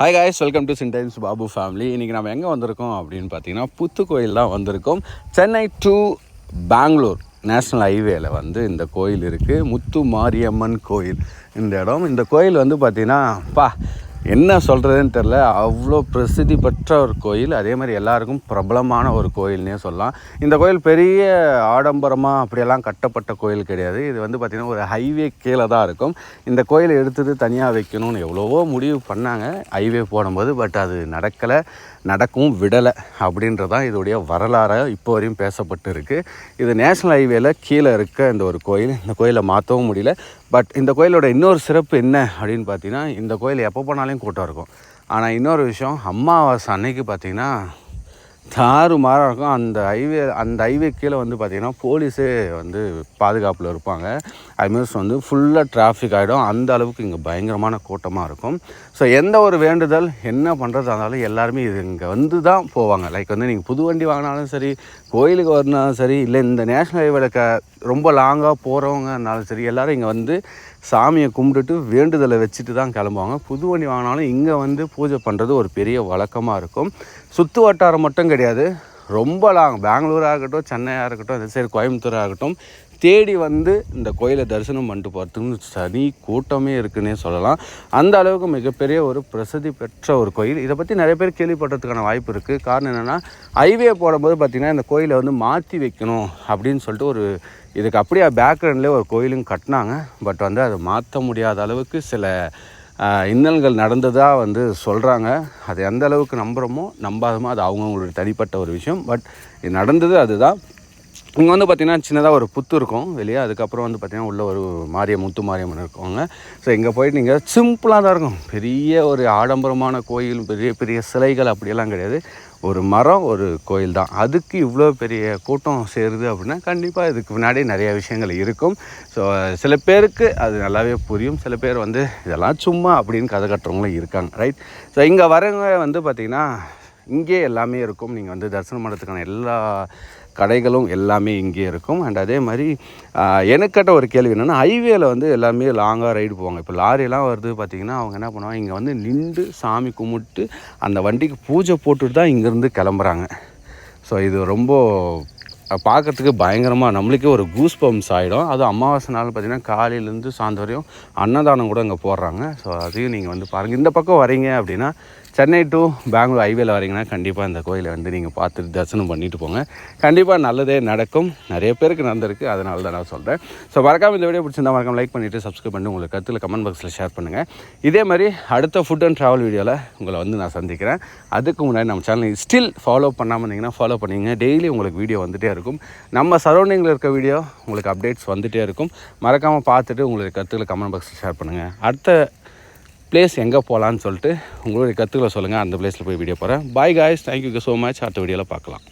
Hi guys welcome to Sintimes Babu family இன்றைக்கி நம்ம எங்கே வந்திருக்கோம் அப்படின்னு பார்த்தீங்கன்னா புத்து கோயில் தான் வந்திருக்கோம். சென்னை டு பெங்களூர் நேஷ்னல் ஹைவேல வந்து இந்த கோயில் இருக்குது முத்து மாரியம்மன் கோயில் இந்த இடம். இந்த கோயில் வந்து பார்த்திங்கன்னா பா என்ன சொல்கிறதுன்னு தெரில அவ்வளோ பிரசித்தி பெற்ற ஒரு கோயில். அதே மாதிரி எல்லாருக்கும் பிரபலமான ஒரு கோயில்னே சொல்லலாம். இந்த கோயில் பெரிய ஆடம்பரமாக அப்படியெல்லாம் கட்டப்பட்ட கோயில் கிடையாது. இது வந்து பார்த்திங்கன்னா ஒரு ஹைவே கீழே தான் இருக்கும். இந்த கோயிலை எடுத்துகிட்டு தனியாக வைக்கணும்னு எவ்வளவோ முடிவு பண்ணாங்க. ஹைவே போடும்போது பட் அது நடக்கலை. நடக்கவும் விடலை அப்படின்றதான் இதோடைய வரலாறாக இப்போ வரையும் பேசப்பட்டு இருக்குது இது நேஷ்னல் ஹைவேல கீழே இருக்க இந்த ஒரு கோயில். இந்த கோயிலை மாற்றவும் முடியல. பட் இந்த கோயிலோட இன்னொரு சிறப்பு என்ன அப்படின்னு பார்த்தீங்கன்னா இந்த கோயில் எப்போ போனாலும் கூட்டம் இருக்கும். ஆனால் இன்னொரு விஷயம் அமாவாசை அன்னைக்கு பார்த்தீங்கன்னா தாறு மாறாக இருக்கும். அந்த ஹைவே அந்த ஹைவே கீழே வந்து பார்த்திங்கன்னா போலீஸே வந்து பாதுகாப்பில் இருப்பாங்க. அது வந்து ஃபுல்லாக டிராஃபிக் ஆகிடும் அந்த அளவுக்கு இங்கே பயங்கரமான கூட்டமாக இருக்கும். ஸோ எந்த ஒரு வேண்டுதல் என்ன பண்ணுறதா இருந்தாலும் எல்லாருமே இது இங்கே வந்து தான் போவாங்க. லைக் வந்து நீங்கள் புது வண்டி வாங்கினாலும் சரி கோயிலுக்கு வரனாலும் சரி இல்லை இந்த நேஷ்னல் ஹைவேல க ரொம்ப லாங்காக போகிறவங்கனாலும் சரி எல்லோரும் இங்கே வந்து சாமியை கும்பிட்டுட்டு வேண்டுதலை வச்சுட்டு தான் கிளம்புவாங்க. புது வண்டி வாங்கினாலும் இங்கே வந்து பூஜை பண்ணுறது ஒரு பெரிய வழக்கமாக இருக்கும். சுற்று வட்டாரம் மட்டும் கிடையாது. ரொம்ப லாங் பெங்களூராக இருக்கட்டும் சென்னையாக இருக்கட்டும் அந்த சைடு கோயம்புத்தூராக இருக்கட்டும் தேடி வந்து இந்த கோயிலை தரிசனம் பண்ணிட்டு போகிறதுக்கு சனி கூட்டமே இருக்குன்னே சொல்லலாம். அந்த அளவுக்கு மிகப்பெரிய ஒரு பிரசித்தி பெற்ற ஒரு கோயில். இதை பற்றி நிறைய பேர் கேள்விப்படுறதுக்கான வாய்ப்பு இருக்குது காரணம் என்னென்னா ஹைவே போடும்போது பார்த்திங்கன்னா இந்த கோயிலை வந்து மாற்றி வைக்கணும் அப்படின்னு சொல்லிட்டு ஒரு இதுக்கு அப்படியே பேக்ரவுண்ட்லேயே ஒரு கோயிலும் கட்டினாங்க. பட் வந்து அதை மாற்ற முடியாத அளவுக்கு சில இன்னல்கள் நடந்ததாக வந்து சொல்கிறாங்க அது எந்த அளவுக்கு நம்புகிறோமோ நம்பாதமோ அது அவங்கவுங்களுடைய தனிப்பட்ட ஒரு விஷயம். பட் இது நடந்தது அதுதான். இங்கே வந்து பார்த்திங்கன்னா சின்னதாக ஒரு புத்து இருக்கும் வெளியே. அதுக்கப்புறம் வந்து பார்த்திங்கன்னா உள்ளே ஒரு மாரிய முத்து மாரியம்மன் இருக்குவாங்க. ஸோ இங்கே போயிட்டு நீங்கள் சிம்பிளாக தான் இருக்கும். பெரிய ஒரு ஆடம்பரமான கோயில் பெரிய பெரிய சிலைகள் அப்படியெல்லாம் கிடையாது. ஒரு மரம் ஒரு கோயில் தான். அதுக்கு இவ்வளோ பெரிய கூட்டம் சேருது அப்படின்னா கண்டிப்பாக இதுக்கு முன்னாடி நிறைய விஷயங்கள் இருக்கும். ஸோ சில பேருக்கு அது நல்லாவே புரியும். சில பேர் வந்து இதெல்லாம் சும்மா அப்படின்னு கதை கட்டுறவங்களும் இருக்காங்க ரைட் ஸோ இங்கே வரவங்க வந்து பார்த்திங்கன்னா இங்கே எல்லாமே இருக்கும். நீங்கள் வந்து தரிசனம் பண்ணுறதுக்கான எல்லா கடைகளும் எல்லாமே இங்கே இருக்கும். அண்ட் அதே மாதிரி எனக்கிட்ட ஒரு கேள்வி என்னென்னா ஹைவேல வந்து எல்லாமே லாங்காக ரைடு போவாங்க. இப்போ லாரியெல்லாம் வருது பார்த்திங்கன்னா அவங்க என்ன பண்ணுவாங்க இங்கே வந்து நின்று சாமி கும்பிட்டு அந்த வண்டிக்கு பூஜை போட்டுட்டு தான் இங்கேருந்து கிளம்புறாங்க. ஸோ இது ரொம்ப பார்க்குறதுக்கு பயங்கரமாக நம்மளுக்கே ஒரு கூஸ் பம்ப்ஸ் ஆகிடும் அதுவும் அமாவாசை நாள் பார்த்திங்கன்னா காலையிலேருந்து சாயந்தரம் வரையும் அன்னதானம் கூட அங்கே போடுறாங்க. ஸோ அதையும் நீங்கள் வந்து பாருங்கள் இந்த பக்கம் வரீங்க அப்படின்னா சென்னை டு பெங்களூர் ஹைவேல வரீங்கன்னா கண்டிப்பாக இந்த கோயிலை வந்து நீங்கள் பார்த்துட்டு தரிசனம் பண்ணிட்டு போங்க. கண்டிப்பாக நல்லதே நடக்கும். நிறைய பேருக்கு நடந்திருக்கு. அதனால தான் நான் சொல்கிறேன் ஸோ மறக்காமல் இந்த வீடியோ பிடிச்சிருந்தா மறக்காம லைக் பண்ணிவிட்டு சப்ஸ்கிரைப் பண்ணி உங்களுக்கு கருத்தில் கமெண்ட் பாக்ஸில் ஷேர் பண்ணுங்கள் இதே மாதிரி அடுத்த ஃபுட் அண்ட் ட்ராவல் வீடியோவில் உங்களை வந்து நான் சந்திக்கிறேன். அதுக்கு முன்னாடி நம்ம சேனலை ஸ்டில் ஃபாலோ பண்ணாமல் இருந்தீங்கன்னா ஃபாலோ பண்ணிங்க. டெய்லி உங்களுக்கு வீடியோ வந்துட்டே இருக்கும். நம்ம சரௌண்டிங்கில் இருக்க வீடியோ உங்களுக்கு அப்டேட்ஸ் வந்துகிட்டே இருக்கும். மறக்காமல் பார்த்துட்டு உங்களுடைய கருத்துக்களை கமெண்ட் பாக்ஸில் ஷேர் பண்ணுங்கள் அடுத்த பிளேஸ் எங்கே போகலான்னு சொல்லிட்டு உங்களுடைய கருத்துக்களை சொல்லுங்கள் அந்த பிளேஸில் போய் வீடியோ போகிறேன் bye guys thank you so much அடுத்த வீடியோவில் பார்க்கலாம்.